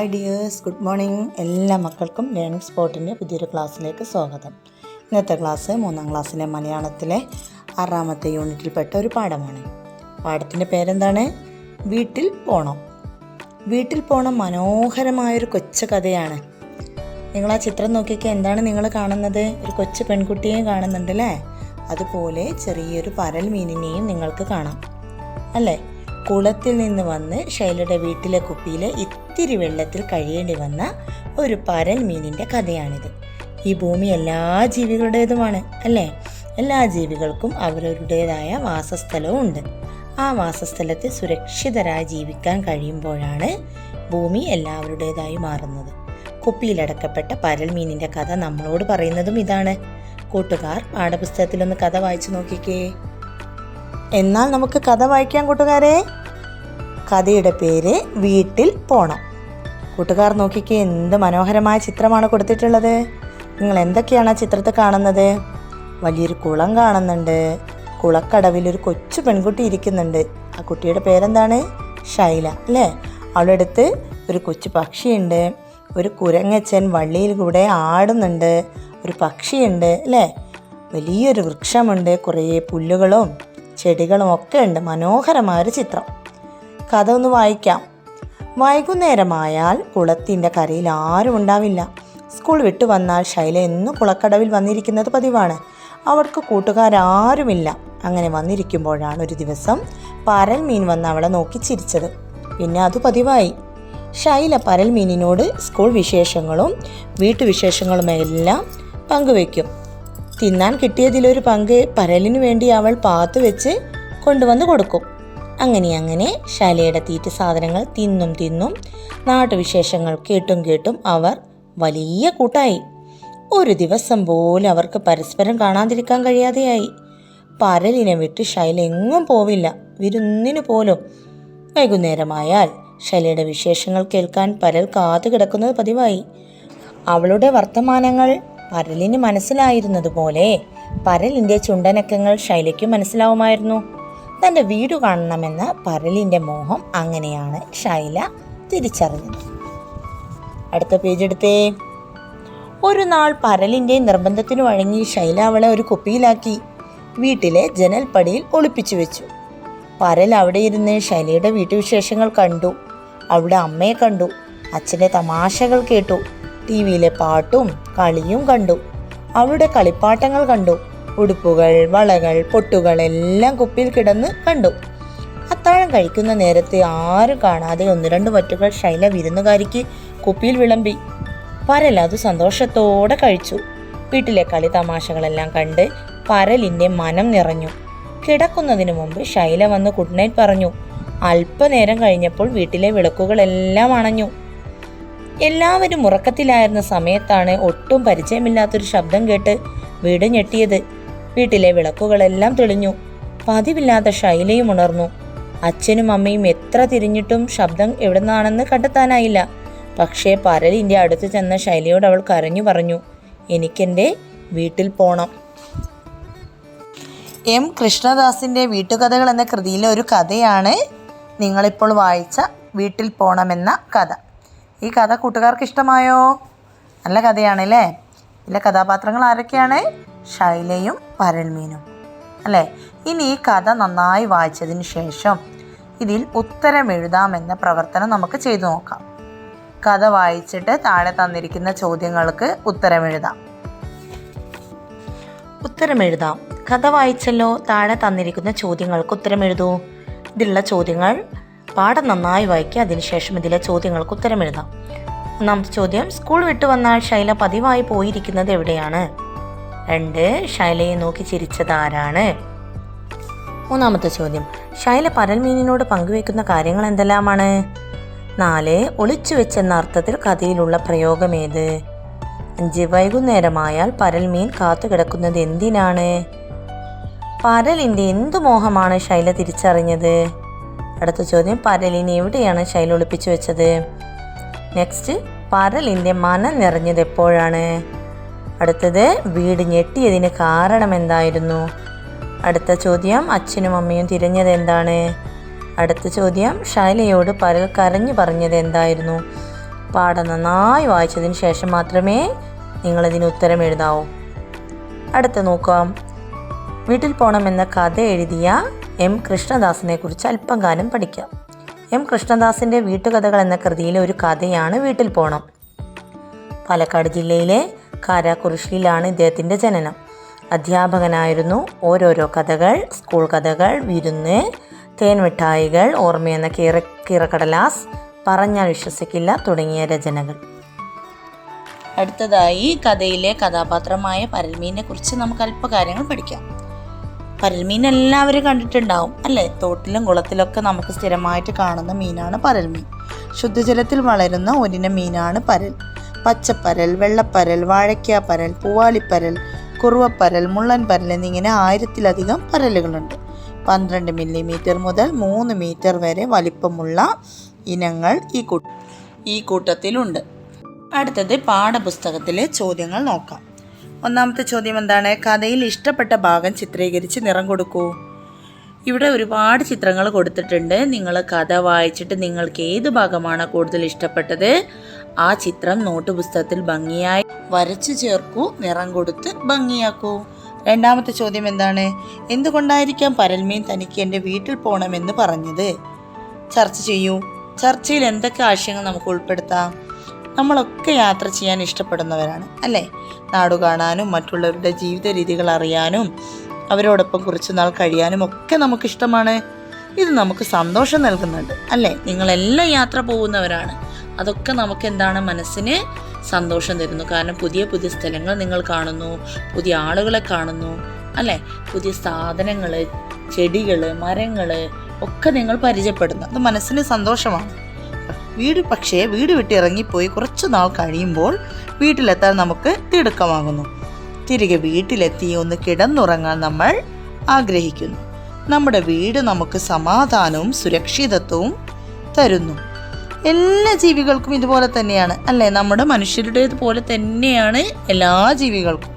Hi dears good morning എല്ലാ മക്കൾക്കും learning സ്പോട്ടിന്റെ പുതിയൊരു ക്ലാസ്സിലേക്ക് സ്വാഗതം. ഇന്നത്തെ ക്ലാസ് മൂന്നാം ക്ലാസ്സിലെ മലയാളത്തിലെ ആറാമത്തെ യൂണിറ്റിൽപ്പെട്ട ഒരു പാഠമാണ്. പാഠത്തിന്റെ പേരെന്താണ്? വീട്ടിൽ പോണം. വീട്ടിൽ പോണം മനോഹരമായൊരു കൊച്ചു കഥയാണ്. നിങ്ങൾ ആ ചിത്രം നോക്കിയൊക്കെ എന്താണ് നിങ്ങൾ കാണുന്നത്? ഒരു കൊച്ചു പെൺകുട്ടിയെയും കാണുന്നുണ്ടല്ലേ? അതുപോലെ ചെറിയൊരു പരൽ മീനിനെയും നിങ്ങൾക്ക് കാണാം. അല്ലേ? കുളത്തിൽ നിന്ന് വന്ന് ശൈലയുടെ വീട്ടിലെ കുപ്പിയിൽ ഇത്തിരി വെള്ളത്തിൽ കഴിയേണ്ടി വന്ന ഒരു പരൽ മീനിന്റെ കഥയാണിത്. ഈ ഭൂമി എല്ലാ ജീവികളുടേതുമാണ് അല്ലേ? എല്ലാ ജീവികൾക്കും അവരവരുടേതായ വാസസ്ഥലവും ഉണ്ട്. ആ വാസസ്ഥലത്ത് സുരക്ഷിതരായി ജീവിക്കാൻ കഴിയുമ്പോഴാണ് ഭൂമി എല്ലാവരുടേതായി മാറുന്നത്. കുപ്പിയിലടക്കപ്പെട്ട പരൽ മീനിന്റെ കഥ നമ്മളോട് പറയുന്നതും ഇതാണ്. കൂട്ടുകാർ പാഠപുസ്തകത്തിലൊന്ന് കഥ വായിച്ചു നോക്കിക്കേ. എന്നാൽ നമുക്ക് കഥ വായിക്കാം കൂട്ടുകാരെ. കഥയുടെ പേര് വീട്ടിൽ പോണം. കൂട്ടുകാർ നോക്കിക്കേ എന്ത് മനോഹരമായ ചിത്രമാണ് കൊടുത്തിട്ടുള്ളത്. നിങ്ങൾ എന്തൊക്കെയാണ് ആ ചിത്രത്തിൽ കാണുന്നത്? വലിയൊരു കുളം കാണുന്നുണ്ട്. കുളക്കടവിൽ ഒരു കൊച്ചു പെൺകുട്ടി ഇരിക്കുന്നുണ്ട്. ആ കുട്ടിയുടെ പേരെന്താണ്? ശൈല അല്ലേ? അവളുടെ അടുത്ത് ഒരു കൊച്ചു പക്ഷിയുണ്ട്. ഒരു കുരങ്ങച്ചൻ വള്ളിയിൽ കൂടെ ആടുന്നുണ്ട്. ഒരു പക്ഷിയുണ്ട് അല്ലേ? വലിയൊരു വൃക്ഷമുണ്ട്. കുറേ പുല്ലുകളും ചെടികളും ഒക്കെ ഉണ്ട് മനോഹരമായൊരു ചിത്രം. കഥ ഒന്ന് വായിക്കാം. വൈകുന്നേരമായാൽ കുളത്തിന്റെ കരയിൽ ആരും ഉണ്ടാവില്ല. സ്കൂൾ വിട്ടു വന്നാൽ ശൈല എന്നും കുളക്കടവിൽ വന്നിരിക്കുന്നത് പതിവാണ്. അവൾക്ക് കൂട്ടുകാരാരുമില്ല. അങ്ങനെ വന്നിരിക്കുമ്പോഴാണ് ഒരു ദിവസം പരൽ മീൻ വന്ന് അവളെ നോക്കി ചിരിച്ചത്. പിന്നെ അത് പതിവായി. ശൈല പരൽ മീനിനോട് സ്കൂൾ വിശേഷങ്ങളും വീട്ടുവിശേഷങ്ങളും എല്ലാം പങ്കുവയ്ക്കും തിന്നാൻ കിട്ടിയതിലൊരു പങ്ക് പരലിനു വേണ്ടി അവൾ പാത്തു വെച്ച് കൊണ്ടുവന്ന് കൊടുക്കും. അങ്ങനെ അങ്ങനെ ശാലയുടെ തീറ്റ സാധനങ്ങൾ തിന്നും തിന്നും നാട്ടുവിശേഷങ്ങൾ കേട്ടും കേട്ടും അവർ വലിയ കൂട്ടായി. ഒരു ദിവസം പോലും അവർക്ക് പരസ്പരം കാണാതിരിക്കാൻ കഴിയാതെയായി. പരലിനെ വിട്ട് ശൈല എങ്ങും പോവില്ല. വിരുന്നിന് പോലും. വൈകുന്നേരമായാൽ ശൈലയുടെ വിശേഷങ്ങൾ കേൾക്കാൻ പരൽ കാത്തു കിടക്കുന്നത് പതിവായി. അവളുടെ വർത്തമാനങ്ങൾ പരലിന് മനസ്സിലായിരുന്നതുപോലെ പരലിന്റെ ചുണ്ടനക്കങ്ങൾ ശൈലയ്ക്കും മനസ്സിലാവുമായിരുന്നു. തന്റെ വീട് കാണണമെന്ന പരലിന്റെ മോഹം അങ്ങനെയാണ് ശൈല തിരിച്ചറിഞ്ഞത്. അടുത്ത പേജ് എടുത്തേ. ഒരു നാൾ പരലിന്റെ നിർബന്ധത്തിന് വഴങ്ങി ശൈല അവളെ ഒരു കുപ്പിയിലാക്കി വീട്ടിലെ ജനൽപ്പടിയിൽ ഒളിപ്പിച്ചു വെച്ചു. പരൽ അവിടെ ഇരുന്ന് ശൈലയുടെ വീട്ടുവിശേഷങ്ങൾ കണ്ടു. അവിടെ അമ്മയെ കണ്ടു. അച്ഛന്റെ തമാശകൾ കേട്ടു. ടി വിയിലെ പാട്ടും കളിയും കണ്ടു. അവിടെ കളിപ്പാട്ടങ്ങൾ കണ്ടു. ഉടുപ്പുകൾ വളകൾ പൊട്ടുകൾ എല്ലാം കുപ്പിയിൽ കിടന്ന് കണ്ടു. അത്താഴം കഴിക്കുന്ന നേരത്തെ ആരും കാണാതെ ഒന്ന് രണ്ട് വറ്റുകൾ ശൈല വിരുന്നുകാരിക്ക് കുപ്പിയിൽ വിളമ്പി. പരൽ അത് സന്തോഷത്തോടെ കഴിച്ചു. വീട്ടിലെ കളി തമാശകളെല്ലാം കണ്ട് പരലിന്റെ മനം നിറഞ്ഞു. കിടക്കുന്നതിന് മുമ്പ് ശൈല വന്ന് ഗുഡ് നൈറ്റ് പറഞ്ഞു. അല്പനേരം കഴിഞ്ഞപ്പോൾ വീട്ടിലെ വിളക്കുകളെല്ലാം അണഞ്ഞു. എല്ലാവരും ഉറക്കത്തിലായിരുന്ന സമയത്താണ് ഒട്ടും പരിചയമില്ലാത്തൊരു ശബ്ദം കേട്ട് വീട് ഞെട്ടിയത്. വീട്ടിലെ വിളക്കുകളെല്ലാം തെളിഞ്ഞു. പതിവില്ലാത്ത ശൈലയും ഉണർന്നു. അച്ഛനും അമ്മയും എത്ര തിരിഞ്ഞിട്ടും ശബ്ദം എവിടുന്നാണെന്ന് കണ്ടെത്താനായില്ല. പക്ഷേ പരലിന്റെ അടുത്ത് ചെന്ന ശൈലയോട് അവൾ കരഞ്ഞു പറഞ്ഞു എനിക്കെന്റെ വീട്ടിൽ പോണം. എം. കൃഷ്ണദാസിന്റെ വീട്ടുകഥകൾ എന്ന കൃതിയിലെ ഒരു കഥയാണ് നിങ്ങളിപ്പോൾ വായിച്ച വീട്ടിൽ പോണമെന്ന കഥ. ഈ കഥ കൂട്ടുകാർക്ക് ഇഷ്ടമായോ നല്ല കഥയാണല്ലേ? ഇതിലെ കഥാപാത്രങ്ങൾ ആരൊക്കെയാണ്? ശൈലയും പരൽമീനും അല്ലേ? ഇനി ഈ കഥ നന്നായി വായിച്ചതിന് ശേഷം ഇതിൽ ഉത്തരം എഴുതാമെന്ന പ്രവർത്തനം നമുക്ക് ചെയ്തു നോക്കാം. കഥ വായിച്ചിട്ട് താഴെ തന്നിരിക്കുന്ന ചോദ്യങ്ങൾക്ക് ഉത്തരം എഴുതാം. ഉത്തരം എഴുതാം. കഥ വായിച്ചല്ലോ താഴെ തന്നിരിക്കുന്ന ചോദ്യങ്ങൾക്ക് ഉത്തരം എഴുതൂ. ഇതിലുള്ള ചോദ്യങ്ങൾ പാഠം നന്നായി വായിക്കുക. അതിനുശേഷം ഇതിലെ ചോദ്യങ്ങൾക്ക് ഉത്തരം എഴുതാം. ഒന്നാമത്തെ ചോദ്യം സ്കൂൾ വിട്ടു വന്നാൽ ശൈല പതിവായി പോയിരിക്കുന്നത് എവിടെയാണ്? രണ്ട് ശൈലയെ നോക്കി ചിരിച്ചത് ആരാണ്? മൂന്നാമത്തെ ചോദ്യം ശൈല പരൽമീനിനോട് പങ്കുവെക്കുന്ന കാര്യങ്ങൾ എന്തെല്ലാമാണ്? നാല് ഒളിച്ചു വെച്ചെന്ന അർത്ഥത്തിൽ കഥയിലുള്ള പ്രയോഗം ഏത്? അഞ്ച് വൈകുന്നേരമായാൽ പരൽമീൻ കാത്തു കിടക്കുന്നത് എന്തിനാണ്? പരലിന്റെ എന്തു മോഹമാണ് ശൈല തിരിച്ചറിഞ്ഞത്? അടുത്ത ചോദ്യം പരലിനെ എവിടെയാണ് ശൈല ഒളിപ്പിച്ചു വെച്ചത്? നെക്സ്റ്റ് പരലിന്റെ മനം നിറഞ്ഞത് എപ്പോഴാണ്? അടുത്തത് വീട് ഞെട്ടിയതിന് കാരണം എന്തായിരുന്നു? അടുത്ത ചോദ്യം അച്ഛനും അമ്മയും തിരഞ്ഞത് എന്താണ്? അടുത്ത ചോദ്യം ശൈലയോട് പരൽ കരഞ്ഞു പറഞ്ഞത് എന്തായിരുന്നു? പാഠം നന്നായി വായിച്ചതിന് ശേഷം മാത്രമേ നിങ്ങളതിന് ഉത്തരം എഴുതാവൂ. അടുത്ത നോക്കാം. വീട്ടിൽ പോണം എന്ന കഥ എഴുതിയ എം കൃഷ്ണദാസിനെ കുറിച്ച് അല്പം കാലം പഠിക്കാം. എം കൃഷ്ണദാസിന്റെ വീട്ടുകഥകൾ എന്ന കൃതിയിലെ ഒരു കഥയാണ് വീട്ടിൽ പോണം. പാലക്കാട് ജില്ലയിലെ കാരാക്കുറിശ്ശിയിലാണ് ഇദ്ദേഹത്തിന്റെ ജനനം. അധ്യാപകനായിരുന്നു ഓരോരോ കഥകൾ സ്കൂൾ കഥകൾ വിരുന്ന് തേൻമിഠായികൾ ഓർമ്മയെന്ന കീറ കീറക്കടലാസ് പറഞ്ഞാൽ വിശ്വസിക്കില്ല തുടങ്ങിയ രചനകൾ. അടുത്തതായി കഥയിലെ കഥാപാത്രമായ പരൽമീനെ കുറിച്ച് നമുക്ക് അല്പകാര്യങ്ങൾ പഠിക്കാം. പരൽമീൻ എല്ലാവരും കണ്ടിട്ടുണ്ടാവും അല്ലേ? തോട്ടിലും കുളത്തിലൊക്കെ നമുക്ക് സ്ഥിരമായിട്ട് കാണുന്ന മീനാണ് പരൽമീൻ. ശുദ്ധജലത്തിൽ വളരുന്ന ഒരിനം മീനാണ് പരൽ. പച്ചപ്പരൽ വെള്ളപ്പരൽ വാഴയ്ക്കാപ്പരൽ പൂവാളിപ്പരൽ കുറുവപ്പരൽ മുള്ളൻ പരൽ എന്നിങ്ങനെ ആയിരത്തിലധികം പരലുകളുണ്ട്. പന്ത്രണ്ട് മില്ലിമീറ്റർ മുതൽ മൂന്ന് മീറ്റർ വരെ വലിപ്പമുള്ള ഇനങ്ങൾ ഈ കൂട്ട ഈ കൂട്ടത്തിലുണ്ട്. അടുത്തത് പാഠപുസ്തകത്തിലെ ചോദ്യങ്ങൾ നോക്കാം. ഒന്നാമത്തെ ചോദ്യം എന്താണ്? കഥയിൽ ഇഷ്ടപ്പെട്ട ഭാഗം ചിത്രീകരിച്ച് നിറം കൊടുക്കൂ. ഇവിടെ ഒരുപാട് ചിത്രങ്ങൾ കൊടുത്തിട്ടുണ്ട്. നിങ്ങൾ കഥ വായിച്ചിട്ട് നിങ്ങൾക്ക് ഏത് ഭാഗമാണ് കൂടുതൽ ഇഷ്ടപ്പെട്ടത്? ആ ചിത്രം നോട്ട് പുസ്തകത്തിൽ ഭംഗിയായി വരച്ചു ചേർക്കൂ നിറം കൊടുത്ത് ഭംഗിയാക്കൂ. രണ്ടാമത്തെ ചോദ്യം എന്താണ്? എന്തുകൊണ്ടായിരിക്കാം പരൽമീൻ തനിക്ക് എന്റെ വീട്ടിൽ പോകണമെന്ന് പറഞ്ഞത്? ചർച്ച ചെയ്യൂ. ചർച്ചയിൽ എന്തൊക്കെ ആശയങ്ങൾ നമുക്ക് ഉൾപ്പെടുത്താം? നമ്മളൊക്കെ യാത്ര ചെയ്യാൻ ഇഷ്ടപ്പെടുന്നവരാണ് അല്ലേ? നാടു കാണാനും മറ്റുള്ളവരുടെ ജീവിത രീതികൾ അറിയാനും അവരോടൊപ്പം കുറച്ച് നാൾ കഴിയാനും ഒക്കെ നമുക്കിഷ്ടമാണ്. ഇത് നമുക്ക് സന്തോഷം നൽകുന്നുണ്ട് അല്ലേ? നിങ്ങളെല്ലാം യാത്ര പോകുന്നവരാണ്. അതൊക്കെ നമുക്ക് എന്താണ് മനസ്സിന് സന്തോഷം തരുന്നു. കാരണം പുതിയ പുതിയ സ്ഥലങ്ങൾ നിങ്ങൾ കാണുന്നു പുതിയ ആളുകളെ കാണുന്നു അല്ലേ? പുതിയ സാധനങ്ങൾ ചെടികൾ മരങ്ങൾ ഒക്കെ നിങ്ങൾ പരിചയപ്പെടുന്നു. അത് മനസ്സിന് സന്തോഷമാണ്. വീട് പക്ഷേ വീട് വിട്ടിറങ്ങിപ്പോയി കുറച്ച് നാൾ കഴിയുമ്പോൾ വീട്ടിലെത്താൻ നമുക്ക് തിടുക്കമാകുന്നു. തിരികെ വീട്ടിലെത്തി ഒന്ന് കിടന്നുറങ്ങാൻ നമ്മൾ ആഗ്രഹിക്കുന്നു. നമ്മുടെ വീട് നമുക്ക് സമാധാനവും സുരക്ഷിതത്വവും തരുന്നു. എല്ലാ ജീവികൾക്കും ഇതുപോലെ തന്നെയാണ് അല്ലേ? നമ്മുടെ മനുഷ്യരുടേതുപോലെ തന്നെയാണ് എല്ലാ ജീവികൾക്കും.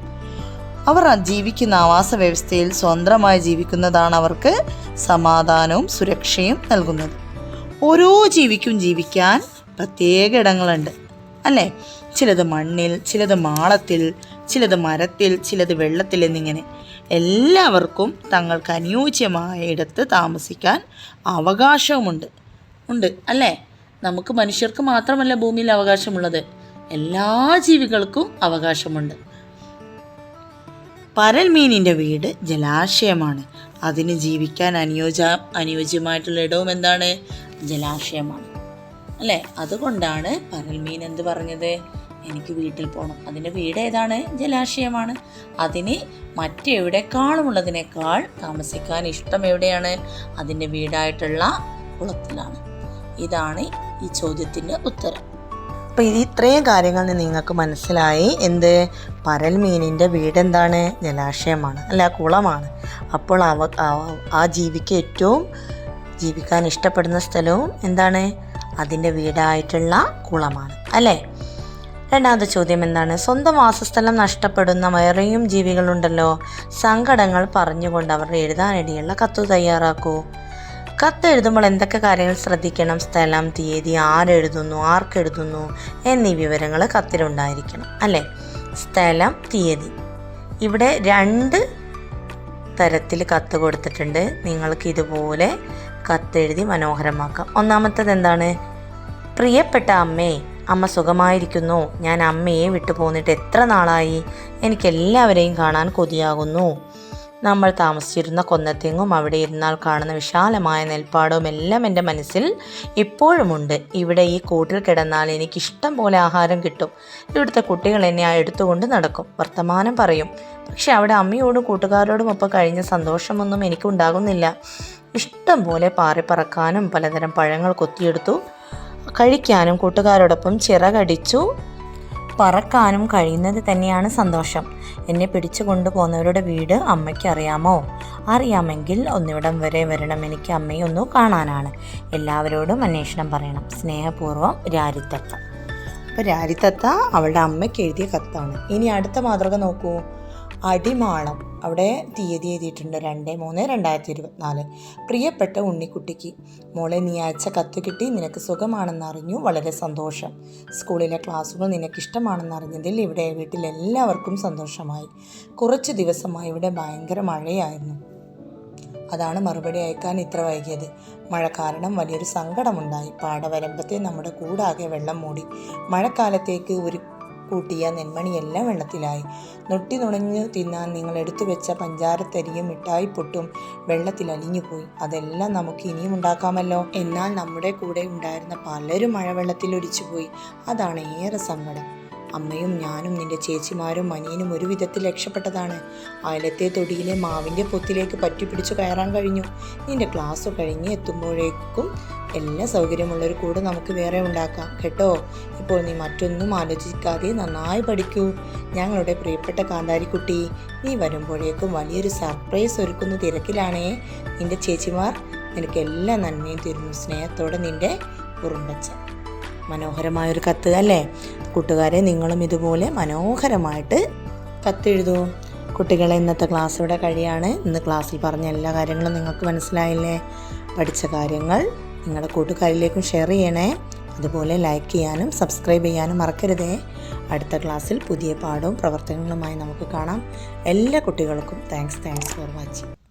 അവർ ജീവിക്കുന്ന ആവാസ വ്യവസ്ഥയിൽ സ്വതന്ത്രമായി ജീവിക്കുന്നതാണ് അവർക്ക് സമാധാനവും സുരക്ഷയും നൽകുന്നത്. ഓരോ ജീവിക്കും ജീവിക്കാൻ പ്രത്യേക ഇടങ്ങളുണ്ട്. അല്ലേ? ചിലത് മണ്ണിൽ ചിലത് മാളത്തിൽ ചിലത് മരത്തിൽ ചിലത് വെള്ളത്തിൽ എന്നിങ്ങനെ. എല്ലാവർക്കും തങ്ങൾക്ക് അനുയോജ്യമായ ഇടത്ത് താമസിക്കാൻ അവകാശവുമുണ്ട്. ഉണ്ട് അല്ലേ? നമുക്ക് മനുഷ്യർക്ക് മാത്രമല്ല ഭൂമിയിൽ അവകാശമുള്ളത്. എല്ലാ ജീവികൾക്കും അവകാശമുണ്ട്. പരൽമീനിന്റെ വീട് ജലാശയമാണ്. അതിന് ജീവിക്കാൻ അനുയോജ അനുയോജ്യമായിട്ടുള്ള ഇടവും എന്താണ്? ജലാശയമാണ്. അല്ലേ? അതുകൊണ്ടാണ് പരൽമീൻ എന്ത് പറഞ്ഞത്? എനിക്ക് വീട്ടിൽ പോകണം അതിന്റെ വീട് ഏതാണ്? ജലാശയമാണ്. അതിന് മറ്റെവിടെക്കാളുമുള്ളതിനേക്കാൾ താമസിക്കാൻ ഇഷ്ടം എവിടെയാണ്? അതിന്റെ വീടായിട്ടുള്ള കുളത്തിലാണ്. ഇതാണ് ഈ ചോദ്യത്തിന്റെ ഉത്തരം. അപ്പോൾ ഇത് ഇത്രയും കാര്യങ്ങൾ നിങ്ങൾക്ക് മനസ്സിലായി. എന്ത്? പരൽമീനിന്റെ വീട് എന്താണ് ജലാശയമാണ്. അല്ല കുളമാണ്. അപ്പോൾ അവ ആ ജീവിക്ക് ഏറ്റവും ജീവിക്കാൻ ഇഷ്ടപ്പെടുന്ന സ്ഥലവും എന്താണ്? അതിന്റെ വീടായിട്ടുള്ള കുളമാണ്. അല്ലേ? രണ്ടാമത്തെ ചോദ്യം എന്താണ്? സ്വന്തം വാസസ്ഥലം നഷ്ടപ്പെടുന്ന വേറെയും ജീവികളുണ്ടല്ലോ. സങ്കടങ്ങൾ പറഞ്ഞുകൊണ്ട് അവർ എഴുതാനിടയുള്ള കത്ത് തയ്യാറാക്കൂ. കത്ത് എഴുതുമ്പോൾ എന്തൊക്കെ കാര്യങ്ങൾ ശ്രദ്ധിക്കണം? സ്ഥലം തീയതി ആരെഴുതുന്നു ആർക്കെഴുതുന്നു എന്നീ വിവരങ്ങൾ കത്തിലുണ്ടായിരിക്കണം. അല്ലേ? സ്ഥലം തീയതി. ഇവിടെ രണ്ട് തരത്തിൽ കത്ത് കൊടുത്തിട്ടുണ്ട്. നിങ്ങൾക്ക് ഇതുപോലെ കത്തെഴുതി മനോഹരമാക്കാം. ഒന്നാമത്തത് എന്താണ്? പ്രിയപ്പെട്ട അമ്മേ അമ്മ സുഖമായിരിക്കുന്നു. ഞാൻ അമ്മയെ വിട്ടു പോന്നിട്ട് എത്ര നാളായി? എനിക്ക് എല്ലാവരെയും കാണാൻ കൊതിയാകുന്നു. നമ്മൾ താമസിച്ചിരുന്ന കൊന്നത്തെങ്ങും അവിടെ ഇരുന്നാൽ കാണുന്ന വിശാലമായ നെൽപ്പാടവും എല്ലാം എന്റെ മനസ്സിൽ ഇപ്പോഴുമുണ്ട്. ഇവിടെ ഈ കൂട്ടിൽ കിടന്നാൽ എനിക്കിഷ്ടം പോലെ ആഹാരം കിട്ടും. ഇവിടുത്തെ കുട്ടികൾ എന്നെ ആ എടുത്തുകൊണ്ട് നടക്കും. വർത്തമാനം പറയും. പക്ഷെ അവിടെ അമ്മയോടും കൂട്ടുകാരോടും ഒപ്പം കഴിഞ്ഞ സന്തോഷമൊന്നും എനിക്കുണ്ടാകുന്നില്ല. ഇഷ്ടം പോലെ പാറിപ്പറക്കാനും പലതരം പഴങ്ങൾ കൊത്തിയെടുത്തു. കഴിക്കാനും കൂട്ടുകാരോടൊപ്പം ചിറകടിച്ചു. പറക്കാനും കഴിയുന്നത് തന്നെയാണ് സന്തോഷം. എന്നെ പിടിച്ചു കൊണ്ടുപോകുന്നവരുടെ വീട് അമ്മയ്ക്ക് അറിയാമോ അറിയാമെങ്കിൽ ഒന്നിവിടം വരെ വരണം എനിക്ക് അമ്മയെ കാണാനാണ്. എല്ലാവരോടും അന്വേഷണം പറയണം. സ്നേഹപൂർവം രാരിത്തത്ത. അപ്പോൾ രാരിത്തത്ത അവളുടെ അമ്മയ്ക്ക് എഴുതിയ കത്താണ്. ഇനി അടുത്ത മാതൃക നോക്കൂ. അടിമാളം. അവിടെ തീയതി എഴുതിയിട്ടുണ്ട് രണ്ട് മൂന്ന് രണ്ടായിരത്തി ഇരുപത്തിനാല് പ്രിയപ്പെട്ട ഉണ്ണിക്കുട്ടിക്ക് മോളെ നീ അയച്ച കത്ത് കിട്ടി നിനക്ക് സുഖമാണെന്നറിഞ്ഞു വളരെ സന്തോഷം. സ്കൂളിലെ ക്ലാസ്സുകൾ നിനക്കിഷ്ടമാണെന്നറിഞ്ഞതിൽ ഇവിടെ വീട്ടിലെല്ലാവർക്കും സന്തോഷമായി. കുറച്ച് ദിവസമായി ഇവിടെ ഭയങ്കര മഴയായിരുന്നു. അതാണ് മറുപടി അയക്കാൻ ഇത്ര വൈകിയത്. മഴ കാരണം വലിയൊരു സങ്കടമുണ്ടായി. പാടവരമ്പത്തെ നമ്മുടെ കൂടാകെ വെള്ളം മൂടി. മഴക്കാലത്തേക്ക് ഒരു കൂട്ടിയ നെന്മണിയെല്ലാം വെള്ളത്തിലായി. നൊട്ടി നുണഞ്ഞു തിന്നാൻ നിങ്ങൾ എടുത്തു വെച്ച പഞ്ചാരത്തരിയും മിഠായി പൊട്ടും വെള്ളത്തിൽ അലിഞ്ഞുപോയി അതെല്ലാം നമുക്ക് ഇനിയും ഉണ്ടാക്കാമല്ലോ. എന്നാൽ നമ്മുടെ കൂടെ ഉണ്ടായിരുന്ന പലരും മഴവെള്ളത്തിൽ ഒലിച്ചുപോയി. അതാണ് ഏറെ സങ്കടം. അമ്മയും ഞാനും നിന്റെ ചേച്ചിമാരും അനിയനും ഒരു വിധത്തിൽ രക്ഷപ്പെട്ടതാണ്. അയലത്തെ തൊടിയിലെ മാവിന്റെ പൊത്തിലേക്ക് പറ്റിപ്പിടിച്ചു കയറാൻ കഴിഞ്ഞു. നിന്റെ ക്ലാസ് കഴിഞ്ഞ് എത്തുമ്പോഴേക്കും എല്ലാ സൗകര്യമുള്ളൊരു കൂടെ നമുക്ക് വേറെ ഉണ്ടാക്കാം. കേട്ടോ? ഇപ്പോൾ നീ മറ്റൊന്നും ആലോചിക്കാതെ നന്നായി പഠിക്കൂ. ഞങ്ങളുടെ പ്രിയപ്പെട്ട കാന്താരിക്കുട്ടി നീ വരുമ്പോഴേക്കും വലിയൊരു സർപ്രൈസ് ഒരുക്കുന്ന തിരക്കിലാണേ. നിന്റെ ചേച്ചിമാർ നിനക്ക് എല്ലാ നന്മയും തരുന്നു. സ്നേഹത്തോടെ നിന്റെ ഉറുമ്പച്ച മനോഹരമായൊരു കത്ത് അല്ലേ? കൂട്ടുകാരെ നിങ്ങളും ഇതുപോലെ മനോഹരമായിട്ട് കത്തെഴുതൂ. കുട്ടികളെ ഇന്നത്തെ ക്ലാസ് ഇവിടെ കഴിയാണ്. ഇന്ന് ക്ലാസ്സിൽ പറഞ്ഞ എല്ലാ കാര്യങ്ങളും നിങ്ങൾക്ക് മനസ്സിലായില്ലേ? പഠിച്ച കാര്യങ്ങൾ നിങ്ങളുടെ കൂട്ടുകാരിലേക്കും ഷെയർ ചെയ്യണേ. അതുപോലെ ലൈക്ക് ചെയ്യാനും സബ്സ്ക്രൈബ് ചെയ്യാനും മറക്കരുതേ. അടുത്ത ക്ലാസ്സിൽ പുതിയ പാഠവും പ്രവർത്തനങ്ങളുമായി നമുക്ക് കാണാം. എല്ലാ കുട്ടികൾക്കും താങ്ക്സ് താങ്ക്സ് ഫോർ വാച്ചിങ്